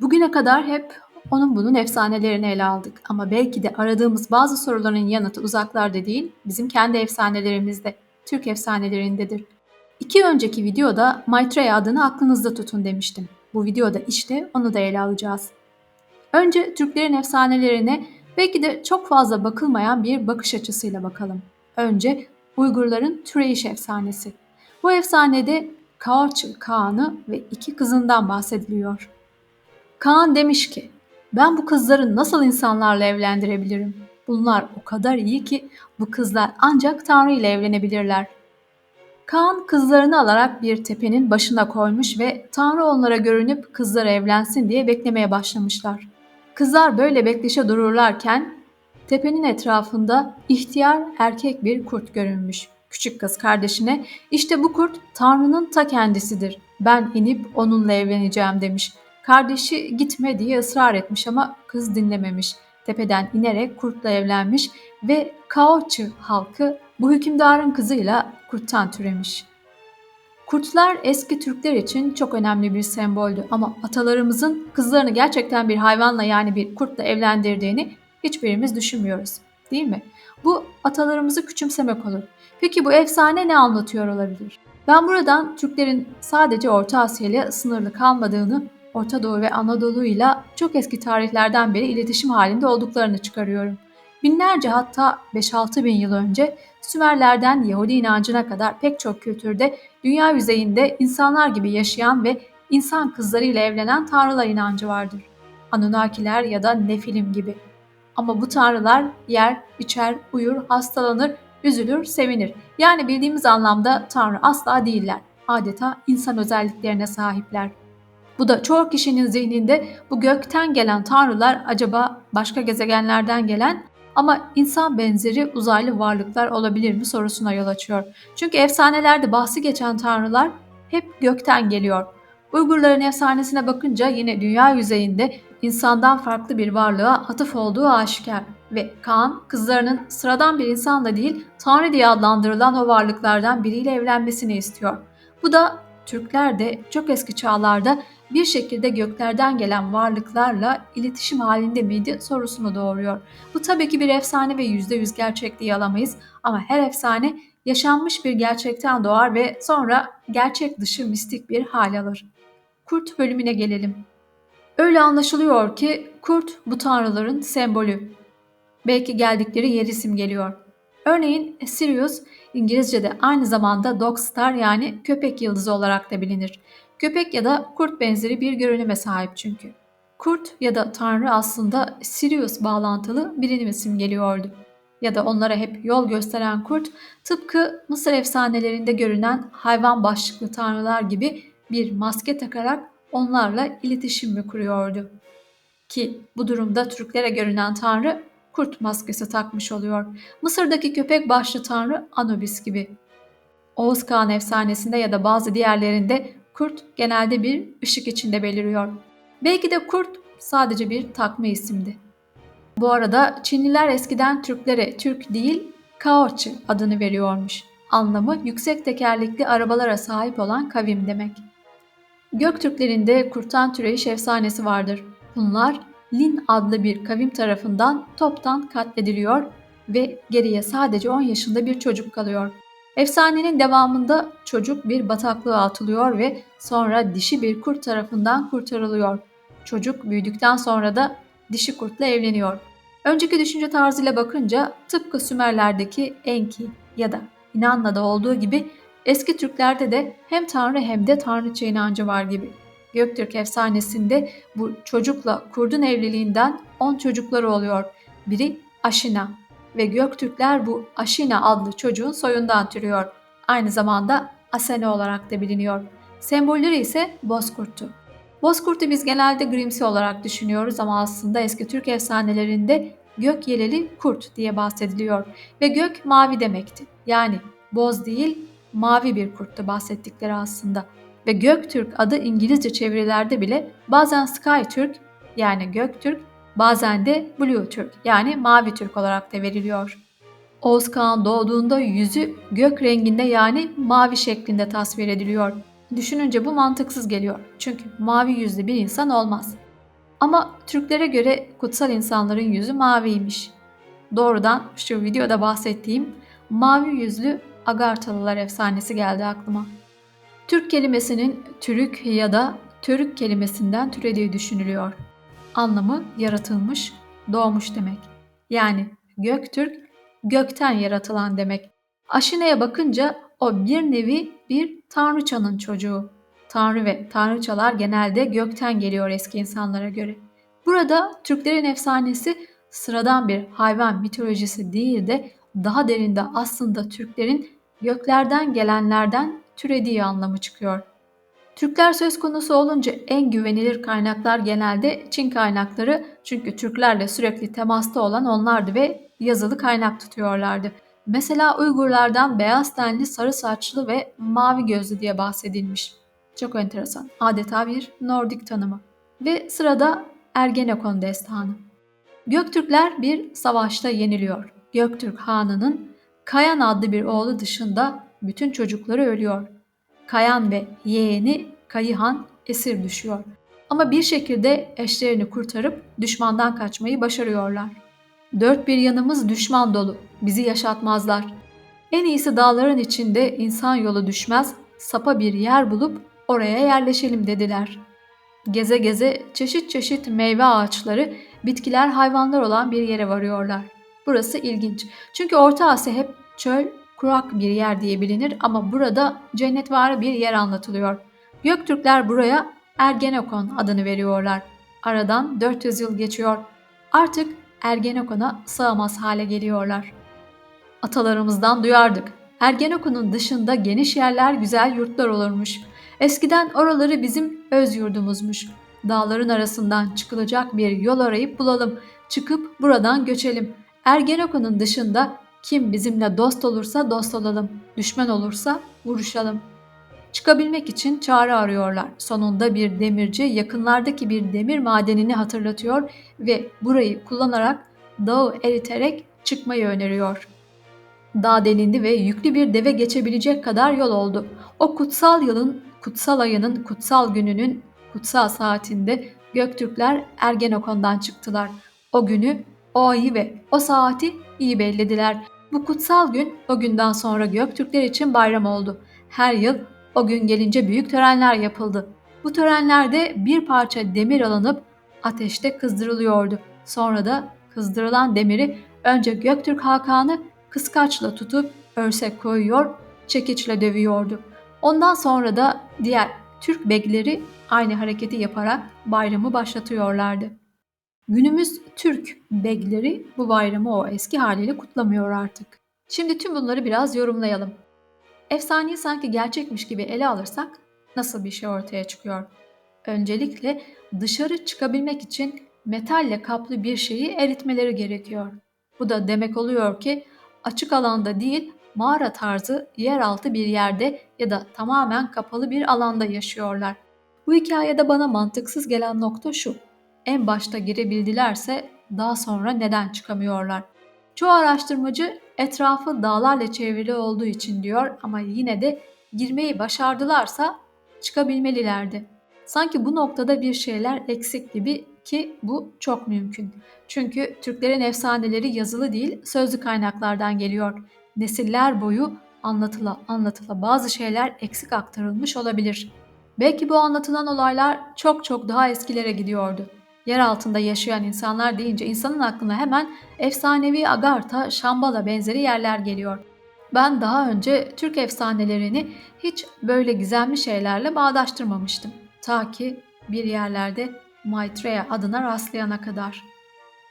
Bugüne kadar hep onun bunun efsanelerini ele aldık ama belki de aradığımız bazı soruların yanıtı uzaklarda değil, bizim kendi efsanelerimizde, Türk efsanelerindedir. İki önceki videoda Maitreya adını aklınızda tutun demiştim. Bu videoda işte onu da ele alacağız. Önce Türklerin efsanelerine belki de çok fazla bakılmayan bir bakış açısıyla bakalım. Önce Uygurların Türeyiş efsanesi. Bu efsanede Kaoçı Kaan'ı ve iki kızından bahsediliyor. Kaan demiş ki, ben bu kızları nasıl insanlarla evlendirebilirim? Bunlar o kadar iyi ki bu kızlar ancak Tanrı ile evlenebilirler. Kaan kızlarını alarak bir tepenin başına koymuş ve Tanrı onlara görünüp kızlara evlensin diye beklemeye başlamışlar. Kızlar böyle bekleşe dururlarken tepenin etrafında ihtiyar erkek bir kurt görünmüş. Küçük kız kardeşine işte bu kurt Tanrı'nın ta kendisidir. Ben inip onunla evleneceğim demiş. Kardeşi gitme diye ısrar etmiş ama kız dinlememiş. Tepeden inerek kurtla evlenmiş ve Kaoçu halkı bu hükümdarın kızıyla kurttan türemiş. Kurtlar eski Türkler için çok önemli bir semboldü ama atalarımızın kızlarını gerçekten bir hayvanla yani bir kurtla evlendirdiğini hiçbirimiz düşünmüyoruz. Değil mi? Bu atalarımızı küçümsemek olur. Peki bu efsane ne anlatıyor olabilir? Ben buradan Türklerin sadece Orta Asya ile sınırlı kalmadığını Orta Doğu ve Anadolu ile çok eski tarihlerden beri iletişim halinde olduklarını çıkarıyorum. Binlerce hatta 5-6 bin yıl önce Sümerlerden Yahudi inancına kadar pek çok kültürde dünya yüzeyinde insanlar gibi yaşayan ve insan kızlarıyla evlenen tanrılar inancı vardır. Anunnakiler ya da Nefilim gibi. Ama bu tanrılar yer, içer, uyur, hastalanır, üzülür, sevinir. Yani bildiğimiz anlamda tanrı asla değiller. Adeta insan özelliklerine sahipler. Bu da çoğu kişinin zihninde bu gökten gelen tanrılar acaba başka gezegenlerden gelen ama insan benzeri uzaylı varlıklar olabilir mi sorusuna yol açıyor. Çünkü efsanelerde bahsi geçen tanrılar hep gökten geliyor. Uygurların efsanesine bakınca yine dünya yüzeyinde insandan farklı bir varlığa atıf olduğu aşikar ve Kaan kızlarının sıradan bir insanla değil Tanrı diye adlandırılan o varlıklardan biriyle evlenmesini istiyor. Bu da Türkler de çok eski çağlarda bir şekilde göklerden gelen varlıklarla iletişim halinde miydi sorusunu doğuruyor. Bu tabii ki bir efsane ve %100 gerçekliği alamayız ama her efsane yaşanmış bir gerçekten doğar ve sonra gerçek dışı mistik bir hal alır. Kurt bölümüne gelelim. Öyle anlaşılıyor ki kurt bu tanrıların sembolü. Belki geldikleri yer isim geliyor. Örneğin Sirius İngilizce'de aynı zamanda dog star yani köpek yıldızı olarak da bilinir. Köpek ya da kurt benzeri bir görünüme sahip çünkü. Kurt ya da tanrı aslında Sirius bağlantılı birini simgeliyordu. Ya da onlara hep yol gösteren kurt tıpkı Mısır efsanelerinde görünen hayvan başlıklı tanrılar gibi bir maske takarak onlarla iletişim mi kuruyordu? Ki bu durumda Türklere görünen tanrı kurt maskesi takmış oluyor. Mısır'daki köpek başlı tanrı Anubis gibi. Oğuz Kağan efsanesinde ya da bazı diğerlerinde kurt genelde bir ışık içinde beliriyor. Belki de kurt sadece bir takma isimdi. Bu arada Çinliler eskiden Türklere Türk değil Kaoçi adını veriyormuş. Anlamı yüksek tekerlekli arabalara sahip olan kavim demek. Göktürklerinde kurtan türeyiş efsanesi vardır. Bunlar Lin adlı bir kavim tarafından toptan katlediliyor ve geriye sadece 10 yaşında bir çocuk kalıyor. Efsanenin devamında çocuk bir bataklığa atılıyor ve sonra dişi bir kurt tarafından kurtarılıyor. Çocuk büyüdükten sonra da dişi kurtla evleniyor. Önceki düşünce tarzıyla bakınca tıpkı Sümerlerdeki Enki ya da İnanla'da olduğu gibi eski Türklerde de hem tanrı hem de tanrıça inancı var gibi. Göktürk efsanesinde bu çocukla kurdun evliliğinden 10 çocukları oluyor. Biri Aşina ve Göktürkler bu Aşina adlı çocuğun soyundan türüyor. Aynı zamanda Asene olarak da biliniyor. Sembolleri ise bozkurttu. Bozkurt'u biz genelde Grimsi olarak düşünüyoruz ama aslında eski Türk efsanelerinde gök yeleli kurt diye bahsediliyor ve gök mavi demekti. Yani boz değil mavi bir kurttu bahsettikleri aslında ve Göktürk adı İngilizce çevirilerde bile bazen Sky Türk yani Göktürk bazen de Blue Türk yani Mavi Türk olarak da veriliyor. Oğuz Kağan doğduğunda yüzü gök renginde yani mavi şeklinde tasvir ediliyor. Düşününce bu mantıksız geliyor. Çünkü mavi yüzlü bir insan olmaz. Ama Türklere göre kutsal insanların yüzü maviymiş. Doğrudan şu videoda bahsettiğim mavi yüzlü Agartalılar efsanesi geldi aklıma. Türk kelimesinin Türük ya da Törük kelimesinden türediği düşünülüyor. Anlamı yaratılmış, doğmuş demek. Yani Göktürk, gökten yaratılan demek. Aşine'ye bakınca o bir nevi bir tanrıçanın çocuğu. Tanrı ve tanrıçalar genelde gökten geliyor eski insanlara göre. Burada Türklerin efsanesi sıradan bir hayvan mitolojisi değil de daha derinde aslında Türklerin göklerden gelenlerden türediği anlamı çıkıyor. Türkler söz konusu olunca en güvenilir kaynaklar genelde Çin kaynakları çünkü Türklerle sürekli temasta olan onlardı ve yazılı kaynak tutuyorlardı. Mesela Uygurlardan beyaz tenli, sarı saçlı ve mavi gözlü diye bahsedilmiş. Çok enteresan. Adeta bir Nordik tanımı. Ve sırada Ergenekon destanı. Göktürkler bir savaşta yeniliyor. Göktürk Hanı'nın Kayan adlı bir oğlu dışında bütün çocukları ölüyor. Kayan ve yeğeni Kayıhan esir düşüyor. Ama bir şekilde eşlerini kurtarıp düşmandan kaçmayı başarıyorlar. Dört bir yanımız düşman dolu, bizi yaşatmazlar. En iyisi dağların içinde insan yolu düşmez, sapa bir yer bulup oraya yerleşelim dediler. Geze geze çeşit çeşit meyve ağaçları, bitkiler, hayvanlar olan bir yere varıyorlar. Burası ilginç. Çünkü Orta Asya hep çöl, kurak bir yer diye bilinir ama burada cennetvari bir yer anlatılıyor. Göktürkler buraya Ergenekon adını veriyorlar. Aradan 400 yıl geçiyor. Artık Ergenekon'a sığamaz hale geliyorlar. Atalarımızdan duyardık. Ergenekon'un dışında geniş yerler güzel yurtlar olurmuş. Eskiden oraları bizim öz yurdumuzmuş. Dağların arasından çıkılacak bir yol arayıp bulalım. Çıkıp buradan göçelim. Ergenekon'un dışında kim bizimle dost olursa dost olalım. Düşman olursa vuruşalım. Çıkabilmek için çare arıyorlar. Sonunda bir demirci yakınlardaki bir demir madenini hatırlatıyor ve burayı kullanarak dağı eriterek çıkmayı öneriyor. Dağ delindi ve yüklü bir deve geçebilecek kadar yol oldu. O kutsal yılın, kutsal ayının, kutsal gününün, kutsal saatinde Göktürkler Ergenekon'dan çıktılar. O günü, o ayı ve o saati iyi bellediler. Bu kutsal gün o günden sonra Göktürkler için bayram oldu. Her yıl o gün gelince büyük törenler yapıldı. Bu törenlerde bir parça demir alınıp ateşte kızdırılıyordu. Sonra da kızdırılan demiri önce Göktürk Hakan'ı kıskaçla tutup örse koyuyor, çekiçle dövüyordu. Ondan sonra da diğer Türk begleri aynı hareketi yaparak bayramı başlatıyorlardı. Günümüz Türk begleri bu bayramı o eski haliyle kutlamıyor artık. Şimdi tüm bunları biraz yorumlayalım. Efsaneyi sanki gerçekmiş gibi ele alırsak nasıl bir şey ortaya çıkıyor? Öncelikle dışarı çıkabilmek için metalle kaplı bir şeyi eritmeleri gerekiyor. Bu da demek oluyor ki açık alanda değil mağara tarzı yeraltı bir yerde ya da tamamen kapalı bir alanda yaşıyorlar. Bu hikayede bana mantıksız gelen nokta şu. En başta girebildilerse daha sonra neden çıkamıyorlar? Çoğu araştırmacı etrafı dağlarla çevrili olduğu için diyor ama yine de girmeyi başardılarsa çıkabilmelilerdi. Sanki bu noktada bir şeyler eksik gibi ki bu çok mümkün. Çünkü Türklerin efsaneleri yazılı değil, sözlü kaynaklardan geliyor. Nesiller boyu anlatıla anlatıla bazı şeyler eksik aktarılmış olabilir. Belki bu anlatılan olaylar çok çok daha eskilere gidiyordu. Yer altında yaşayan insanlar deyince insanın aklına hemen efsanevi Agartha, Şambala benzeri yerler geliyor. Ben daha önce Türk efsanelerini hiç böyle gizemli şeylerle bağdaştırmamıştım. Ta ki bir yerlerde Maitreya adına rastlayana kadar.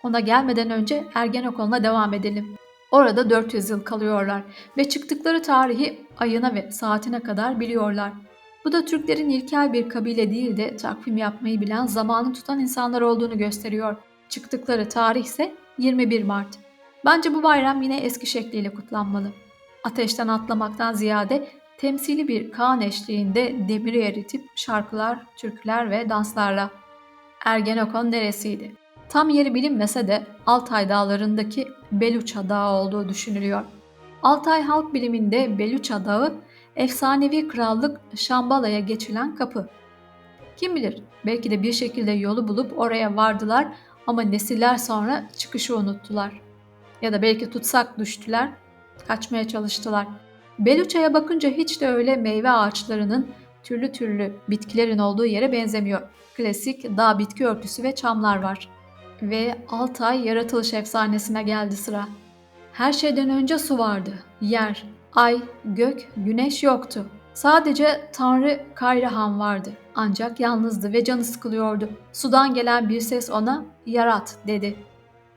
Ona gelmeden önce Ergenekon'la devam edelim. Orada 400 yıl kalıyorlar ve çıktıkları tarihi ayına ve saatine kadar biliyorlar. Bu da Türklerin ilkel bir kabile değil de takvim yapmayı bilen, zamanı tutan insanlar olduğunu gösteriyor. Çıktıkları tarih ise 21 Mart. Bence bu bayram yine eski şekliyle kutlanmalı. Ateşten atlamaktan ziyade temsili bir Kaan eşliğinde demiri eritip şarkılar, türküler ve danslarla. Ergenekon neresiydi? Tam yeri bilinmese de Altay dağlarındaki Beluça Dağı olduğu düşünülüyor. Altay halk biliminde Beluça Dağı efsanevi krallık Şambala'ya geçilen kapı. Kim bilir belki de bir şekilde yolu bulup oraya vardılar ama nesiller sonra çıkışı unuttular. Ya da belki tutsak düştüler, kaçmaya çalıştılar. Beluça'ya bakınca hiç de öyle meyve ağaçlarının türlü türlü bitkilerin olduğu yere benzemiyor. Klasik dağ bitki örtüsü ve çamlar var. Ve Altay yaratılış efsanesine geldi sıra. Her şeyden önce su vardı. Yer, ay, gök, güneş yoktu. Sadece Tanrı Kayrahan vardı. Ancak yalnızdı ve canı sıkılıyordu. Sudan gelen bir ses ona yarat dedi.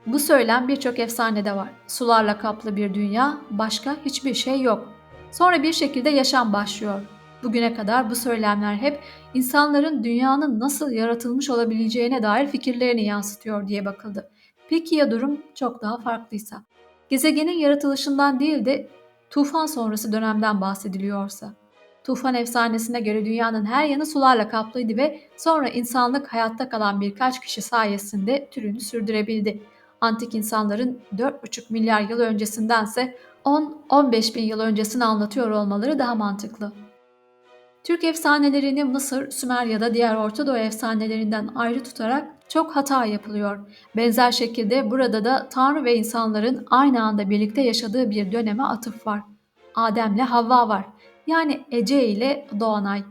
Bu söylem birçok efsanede var. Sularla kaplı bir dünya, başka hiçbir şey yok. Sonra bir şekilde yaşam başlıyor. Bugüne kadar bu söylemler hep insanların dünyanın nasıl yaratılmış olabileceğine dair fikirlerini yansıtıyor diye bakıldı. Peki ya durum çok daha farklıysa? Gezegenin yaratılışından değil de tufan sonrası dönemden bahsediliyorsa? Tufan efsanesine göre dünyanın her yanı sularla kaplıydı ve sonra insanlık hayatta kalan birkaç kişi sayesinde türünü sürdürebildi. Antik insanların 4,5 milyar yıl öncesindense 10-15 bin yıl öncesini anlatıyor olmaları daha mantıklı. Türk efsanelerini Mısır, Sümer ya da diğer Orta Doğu efsanelerinden ayrı tutarak çok hata yapılıyor. Benzer şekilde burada da Tanrı ve insanların aynı anda birlikte yaşadığı bir döneme atıf var. Adem'le Havva var. Yani Ece ile Doğanay.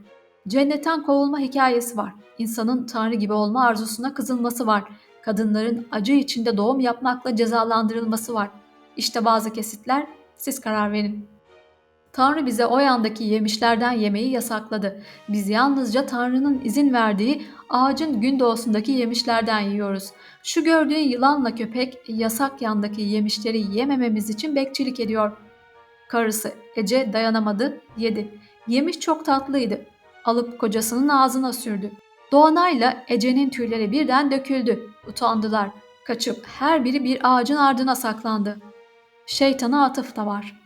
Cennetten kovulma hikayesi var. İnsanın Tanrı gibi olma arzusuna kızılması var. Kadınların acı içinde doğum yapmakla cezalandırılması var. İşte bazı kesitler, siz karar verin. Tanrı bize o yandaki yemişlerden yemeyi yasakladı. Biz yalnızca Tanrı'nın izin verdiği ağacın gündoğusundaki yemişlerden yiyoruz. Şu gördüğün yılanla köpek yasak yandaki yemişleri yemememiz için bekçilik ediyor. Karısı Ece dayanamadı, yedi. Yemiş çok tatlıydı. Alıp kocasının ağzına sürdü. Doğanayla Ece'nin tüyleri birden döküldü. Utandılar. Kaçıp her biri bir ağacın ardına saklandı. Şeytana atıf da var.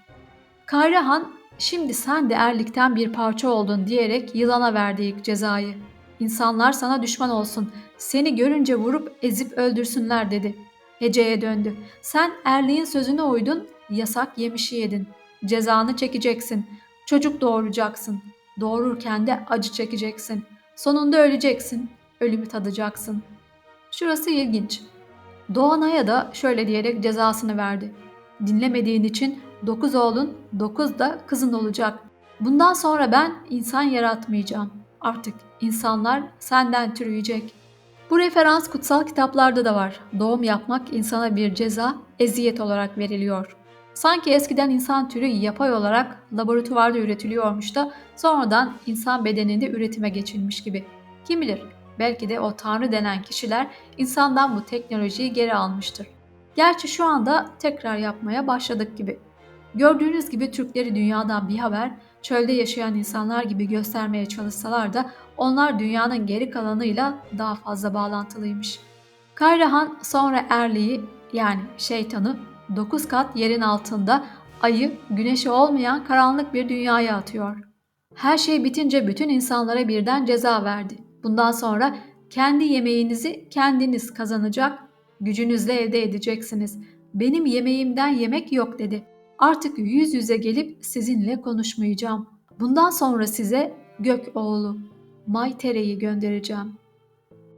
Kayrahan şimdi sen de erlikten bir parça oldun diyerek yılana verdi ilk cezayı. İnsanlar sana düşman olsun, seni görünce vurup ezip öldürsünler dedi. Ece'ye döndü. Sen erliğin sözüne uydun, yasak yemişi yedin. Cezanı çekeceksin. Çocuk doğuracaksın. Doğururken de acı çekeceksin. Sonunda öleceksin. Ölümü tadacaksın. Şurası ilginç. Doğanay'a da şöyle diyerek cezasını verdi. Dinlemediğin için dokuz oğlun, dokuz da kızın olacak. Bundan sonra ben insan yaratmayacağım. Artık insanlar senden türüyecek. Bu referans kutsal kitaplarda da var. Doğum yapmak insana bir ceza, eziyet olarak veriliyor. Sanki eskiden insan türü yapay olarak laboratuvarda üretiliyormuş da sonradan insan bedeninde üretime geçilmiş gibi. Kim bilir belki de o tanrı denen kişiler insandan bu teknolojiyi geri almıştır. Gerçi şu anda tekrar yapmaya başladık gibi. Gördüğünüz gibi Türkleri dünyadan bir haber, çölde yaşayan insanlar gibi göstermeye çalışsalar da onlar dünyanın geri kalanıyla daha fazla bağlantılıymış. Kayrahan sonra Erli'yi yani şeytanı 9 kat yerin altında ayı güneşi olmayan karanlık bir dünyaya atıyor. Her şey bitince bütün insanlara birden ceza verdi. Bundan sonra kendi yemeğinizi kendiniz kazanacak, gücünüzle elde edeceksiniz. Benim yemeğimden yemek yok dedi. Artık yüz yüze gelip sizinle konuşmayacağım. Bundan sonra size gök oğlu Maitere'yi göndereceğim.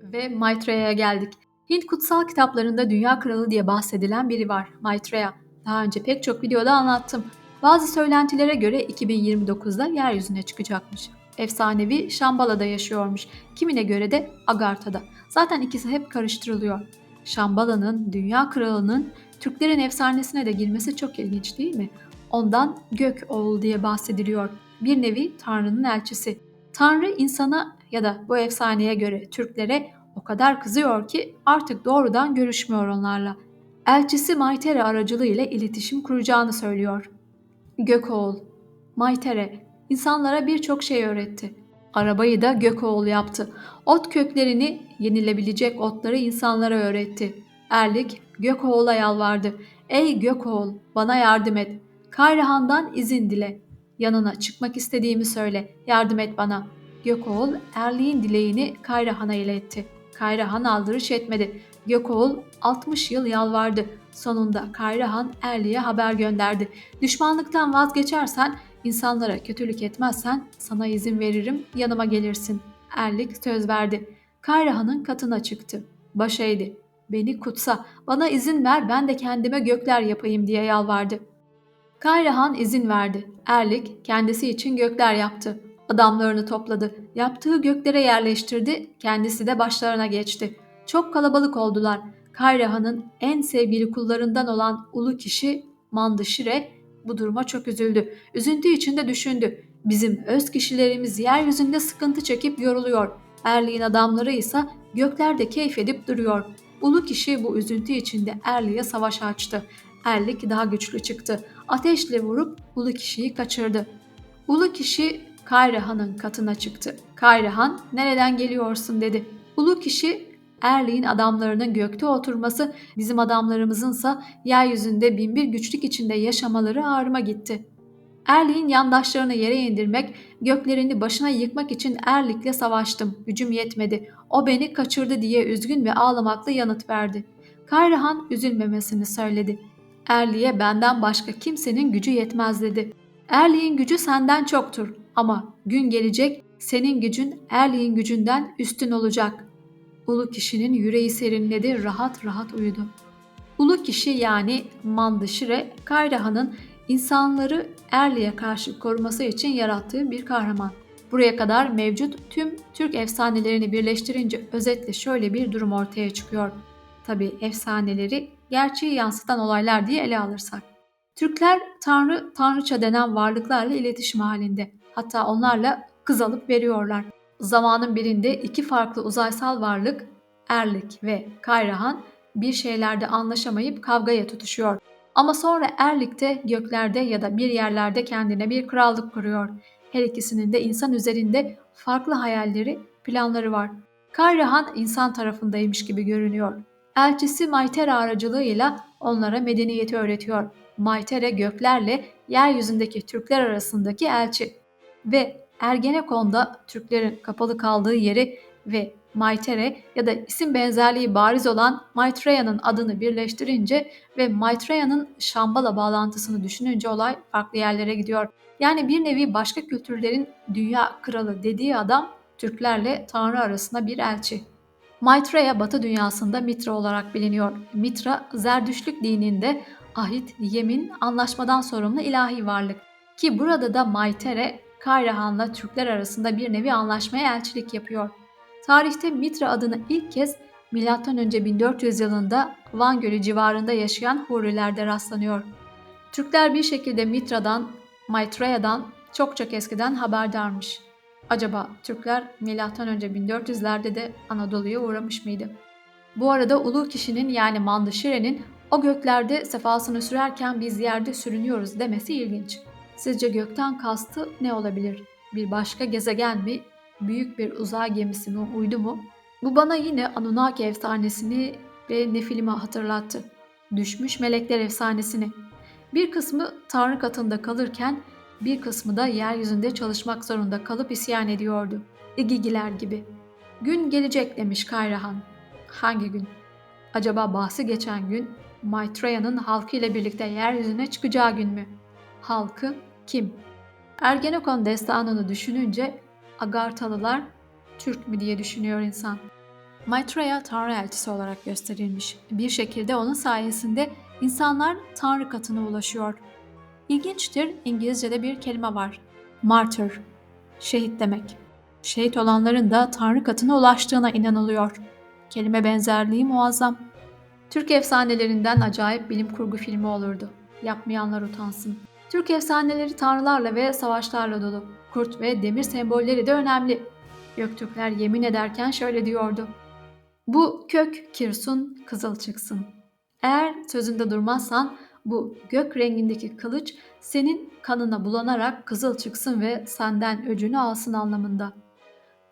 Ve Maitre'ye geldik. Hint kutsal kitaplarında dünya kralı diye bahsedilen biri var, Maitreya. Daha önce pek çok videoda anlattım. Bazı söylentilere göre 2029'da yeryüzüne çıkacakmış. Efsanevi Şambala'da yaşıyormuş. Kimine göre de Agartha'da. Zaten ikisi hep karıştırılıyor. Şambala'nın, dünya kralının Türklerin efsanesine de girmesi çok ilginç değil mi? Ondan gök oğul diye bahsediliyor. Bir nevi Tanrı'nın elçisi. Tanrı insana ya da bu efsaneye göre Türklere o kadar kızıyor ki artık doğrudan görüşmüyor onlarla. Elçisi Maytere aracılığıyla iletişim kuracağını söylüyor. Gökoğul Maytere insanlara birçok şey öğretti. Arabayı da Gökoğul yaptı. Ot köklerini, yenilebilecek otları insanlara öğretti. Erlik Gökoğul'a yalvardı. Ey Gökoğul bana yardım et. Kayrahan'dan izin dile. Yanına çıkmak istediğimi söyle. Yardım et bana. Gökoğul Erlik'in dileğini Kayrahan'a iletti. Kayrahan aldırış etmedi. Gökoğul 60 yıl yalvardı. Sonunda Kayrahan Erli'ye haber gönderdi. Düşmanlıktan vazgeçersen, insanlara kötülük etmezsen sana izin veririm, yanıma gelirsin. Erlik söz verdi. Kayrahan'ın katına çıktı. Baş eğdi. Beni kutsa, bana izin ver ben de kendime gökler yapayım diye yalvardı. Kayrahan izin verdi. Erlik kendisi için gökler yaptı. Adamlarını topladı. Yaptığı göklere yerleştirdi. Kendisi de başlarına geçti. Çok kalabalık oldular. Kayrahan'ın en sevgili kullarından olan ulu kişi Mandışire bu duruma çok üzüldü. Üzüntü içinde düşündü. Bizim öz kişilerimiz yeryüzünde sıkıntı çekip yoruluyor. Erliğin adamları ise göklerde keyif edip duruyor. Ulu kişi bu üzüntü içinde Erli'ye savaş açtı. Erlik daha güçlü çıktı. Ateşle vurup ulu kişiyi kaçırdı. Ulu kişi Kayrahan'ın katına çıktı. Kayrahan nereden geliyorsun dedi. Ulu kişi Erliğin adamlarının gökte oturması, bizim adamlarımızınsa yeryüzünde binbir güçlük içinde yaşamaları ağrıma gitti. Erliğin yandaşlarını yere indirmek, göklerini başına yıkmak için Erlik'le savaştım. Gücüm yetmedi. O beni kaçırdı diye üzgün ve ağlamakla yanıt verdi. Kayrahan üzülmemesini söyledi. Erli'ye benden başka kimsenin gücü yetmez dedi. Erliğin gücü senden çoktur ama gün gelecek senin gücün Erliğin gücünden üstün olacak. Ulu kişinin yüreği serinledi, rahat rahat uyudu. Ulu kişi yani Mandışire, Kayrahan'ın insanları Erli'ye karşı koruması için yarattığı bir kahraman. Buraya kadar mevcut tüm Türk efsanelerini birleştirince özetle şöyle bir durum ortaya çıkıyor. Tabi efsaneleri gerçeği yansıtan olaylar diye ele alırsak. Türkler tanrı, tanrıça denen varlıklarla iletişim halinde. Hatta onlarla kız alıp veriyorlar. Zamanın birinde iki farklı uzaysal varlık Erlik ve Kayrahan bir şeylerde anlaşamayıp kavgaya tutuşuyor. Ama sonra Erlik de göklerde ya da bir yerlerde kendine bir krallık kuruyor. Her ikisinin de insan üzerinde farklı hayalleri, planları var. Kayrahan insan tarafındaymış gibi görünüyor. Elçisi Maytere aracılığıyla onlara medeniyeti öğretiyor. Maytere göklerle yeryüzündeki Türkler arasındaki elçi ve Ergenekon'da Türklerin kapalı kaldığı yeri ve Maitere ya da isim benzerliği bariz olan Maitreya'nın adını birleştirince ve Maitreya'nın Şambal'a bağlantısını düşününce olay farklı yerlere gidiyor. Yani bir nevi başka kültürlerin dünya kralı dediği adam Türklerle Tanrı arasında bir elçi. Maitreya Batı dünyasında Mitra olarak biliniyor. Mitra, Zerdüşlük dininde ahit, yemin, anlaşmadan sorumlu ilahi varlık. Ki burada da Maitere, Kayrahan'la Türkler arasında bir nevi anlaşmaya elçilik yapıyor. Tarihte Mitra adını ilk kez M.Ö. 1400 yılında Van Gölü civarında yaşayan Hurilerde rastlanıyor. Türkler bir şekilde Mitra'dan, Maitreya'dan çok çok eskiden haberdarmış. Acaba Türkler M.Ö. 1400'lerde de Anadolu'ya uğramış mıydı? Bu arada ulu kişinin yani Mandışire'nin o göklerde sefasını sürerken biz yerde sürünüyoruz demesi ilginç. Sizce gökten kastı ne olabilir? Bir başka gezegen mi? Büyük bir uzay gemisi mi? Uydu mu? Bu bana yine Anunnaki efsanesini ve Nefilim'i hatırlattı. Düşmüş melekler efsanesini. Bir kısmı Tanrı katında kalırken bir kısmı da yeryüzünde çalışmak zorunda kalıp isyan ediyordu. İgigiler gibi. Gün gelecek demiş Kayrahan. Hangi gün? Acaba bahsi geçen gün Maitreya'nın halkı ile birlikte yeryüzüne çıkacağı gün mü? Halkı kim? Ergenekon destanını düşününce Agartalılar Türk mü diye düşünüyor insan. Maitreya Tanrı elçisi olarak gösterilmiş. Bir şekilde onun sayesinde insanlar Tanrı katına ulaşıyor. İlginçtir, İngilizce'de bir kelime var. Martyr, şehit demek. Şehit olanların da Tanrı katına ulaştığına inanılıyor. Kelime benzerliği muazzam. Türk efsanelerinden acayip bilim kurgu filmi olurdu. Yapmayanlar utansın. Türk efsaneleri tanrılarla ve savaşlarla dolu. Kurt ve demir sembolleri de önemli. Göktürkler yemin ederken şöyle diyordu. Bu kök kirsun kızıl çıksın. Eğer sözünde durmazsan bu gök rengindeki kılıç senin kanına bulanarak kızıl çıksın ve senden öcünü alsın anlamında.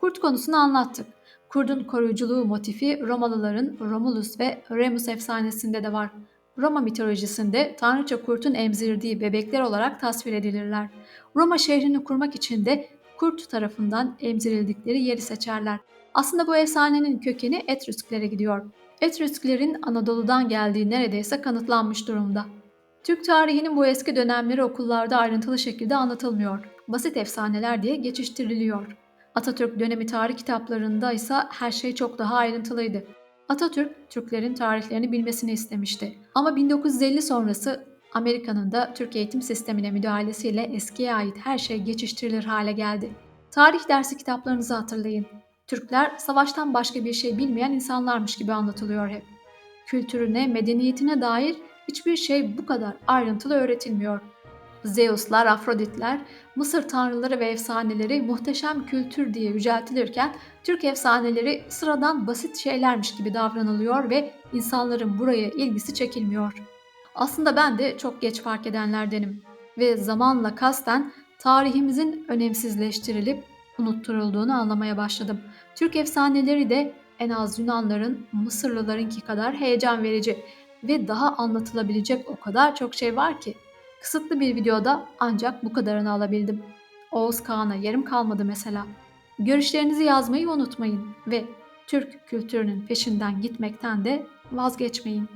Kurt konusunu anlattık. Kurdun koruyuculuğu motifi Romalıların Romulus ve Remus efsanesinde de var. Roma mitolojisinde tanrıça kurtun emzirdiği bebekler olarak tasvir edilirler. Roma şehrini kurmak için de kurt tarafından emzirildikleri yeri seçerler. Aslında bu efsanenin kökeni Etrüsklere gidiyor. Etrüsklerin Anadolu'dan geldiği neredeyse kanıtlanmış durumda. Türk tarihinin bu eski dönemleri okullarda ayrıntılı şekilde anlatılmıyor. Basit efsaneler diye geçiştiriliyor. Atatürk dönemi tarih kitaplarında ise her şey çok daha ayrıntılıydı. Atatürk, Türklerin tarihlerini bilmesini istemişti. Ama 1950 sonrası Amerika'nın da Türk eğitim sistemine müdahalesiyle eskiye ait her şey geçiştirilir hale geldi. Tarih dersi kitaplarınızı hatırlayın. Türkler savaştan başka bir şey bilmeyen insanlarmış gibi anlatılıyor hep. Kültürüne, medeniyetine dair hiçbir şey bu kadar ayrıntılı öğretilmiyor. Zeuslar, Afroditler, Mısır tanrıları ve efsaneleri muhteşem kültür diye yüceltilirken Türk efsaneleri sıradan basit şeylermiş gibi davranılıyor ve insanların buraya ilgisi çekilmiyor. Aslında ben de çok geç fark edenlerdenim ve zamanla kasten tarihimizin önemsizleştirilip unutturulduğunu anlamaya başladım. Türk efsaneleri de en az Yunanların, Mısırlılarınki kadar heyecan verici ve daha anlatılabilecek o kadar çok şey var ki. Kısıtlı bir videoda ancak bu kadarını alabildim. Oğuz Kağan'a yerim kalmadı mesela. Görüşlerinizi yazmayı unutmayın ve Türk kültürünün peşinden gitmekten de vazgeçmeyin.